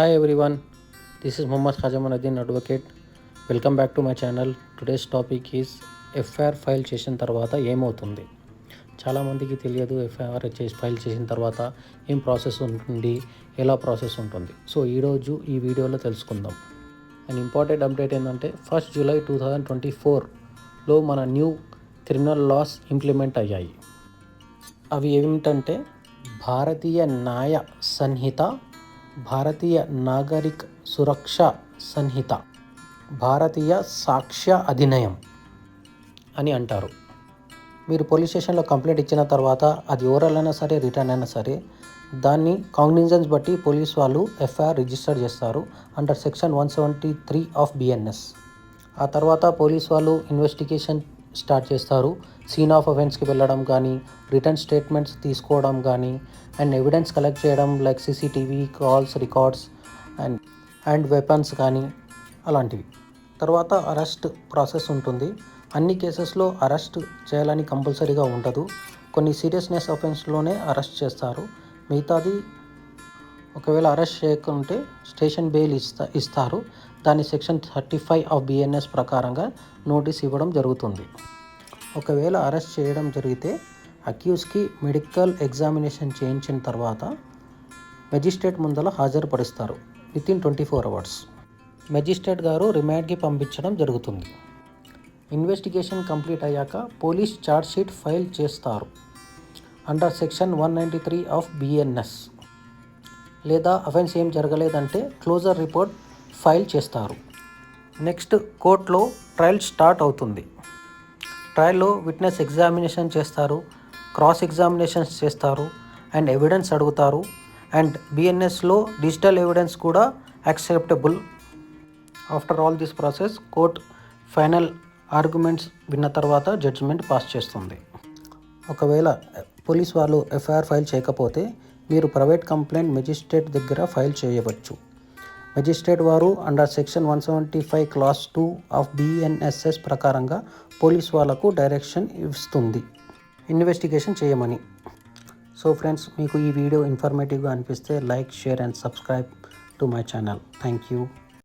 Hi everyone, this is Muhammad Khajamuddin advocate. Welcome back to my channel today's topic is FIR file చేసిన తర్వాత ఏమవుతుంది? చాలామందికి తెలియదు FIR చేసి ఫైల్ చేసిన తర్వాత ఏం ప్రాసెస్ ఉంటుంది ఎలా ప్రాసెస్ ఉంటుంది. సో ఈరోజు ఈ వీడియోలో తెలుసుకుందాం. అండ్ ఇంపార్టెంట్ అప్డేట్ ఏంటంటే first July two thousand twenty ఫోర్లో మన న్యూ క్రిమినల్ లాస్ ఇంప్లిమెంట్ అయ్యాయి. అవి ఏమిటంటే భారతీయ న్యాయ సంహిత భారతీయ నాగరిక్ సురక్ష సంహిత భారతీయ సాక్ష్య అధినయం అని అంటారు. మీరు పోలీస్ స్టేషన్లో కంప్లైంట్ ఇచ్చిన తర్వాత అది ఓవరాల్ సరే రిటర్న్ అయినా సరే దాన్ని కాగ్నిజెన్స్ బట్టి పోలీస్ వాళ్ళు ఎఫ్ఐఆర్ రిజిస్టర్ చేస్తారు under section one seventy three of BNS ఆ తర్వాత పోలీస్ వాళ్ళు ఇన్వెస్టిగేషన్ స్టార్ట్ చేస్తారు. సీన్ ఆఫ్ అఫెన్స్కి వెళ్ళడం కానీ రిటర్న్ స్టేట్మెంట్స్ తీసుకోవడం కానీ అండ్ ఎవిడెన్స్ కలెక్ట్ చేయడం like CCTV calls records and and weapons కానీ అలాంటివి. తర్వాత అరెస్ట్ ప్రాసెస్ ఉంటుంది. అన్ని కేసెస్లో అరెస్ట్ చేయాలని కంపల్సరీగా ఉండదు. కొన్ని సీరియస్నెస్ అఫెన్స్లోనే అరెస్ట్ చేస్తారు. మిగతాది ఒకవేళ అరెస్ట్ చేయకుంటే స్టేషన్ బెయిల్ ఇస్తా ఇస్తారు. దాని section thirty five of BNS ప్రకారంగా నోటీస్ ఇవ్వడం జరుగుతుంది. ఒకవేళ అరెస్ట్ చేయడం జరిగితే అక్యూస్కి మెడికల్ ఎగ్జామినేషన్ చేయించిన తర్వాత మెజిస్ట్రేట్ ముందర హాజరుపరుస్తారు within twenty four hours. Magistrate గారు రిమాండ్కి పంపించడం జరుగుతుంది. ఇన్వెస్టిగేషన్ కంప్లీట్ అయ్యాక పోలీస్ ఛార్జ్ షీట్ ఫైల్ చేస్తారు under section one ninety three of BNS లేదా అఫెన్స్ ఏం జరగలేదంటే క్లోజర్ రిపోర్ట్ ఫైల్ చేస్తారు. నెక్స్ట్ కోర్టులో ట్రయల్ స్టార్ట్ అవుతుంది. ట్రయల్లో విట్నెస్ ఎగ్జామినేషన్ చేస్తారు. క్రాస్ ఎగ్జామినేషన్స్ చేస్తారు అండ్ ఎవిడెన్స్ అడుగుతారు అండ్ బిఎన్ఎస్లో డిజిటల్ ఎవిడెన్స్ కూడా acceptable. After all this process court final arguments విన్న తర్వాత జడ్జిమెంట్ పాస్ చేస్తుంది. ఒకవేళ పోలీస్ వాళ్ళు ఎఫ్ఐఆర్ ఫైల్ చేయకపోతే మీరు ప్రైవేట్ కంప్లైంట్ మెజిస్ట్రేట్ దగ్గర ఫైల్ చేయవచ్చు. మెజిస్ట్రేట్ వారు under section one seventy five clause two of BNSS ప్రకారంగా పోలీస్ వాళ్ళకు డైరెక్షన్ ఇస్తుంది. ఇన్వెస్టిగేషన్ చేయమని. సో ఫ్రెండ్స్ మీకు ఈ వీడియో ఇన్ఫర్మేటివ్గా అనిపిస్తే like share and subscribe to my channel. Thank you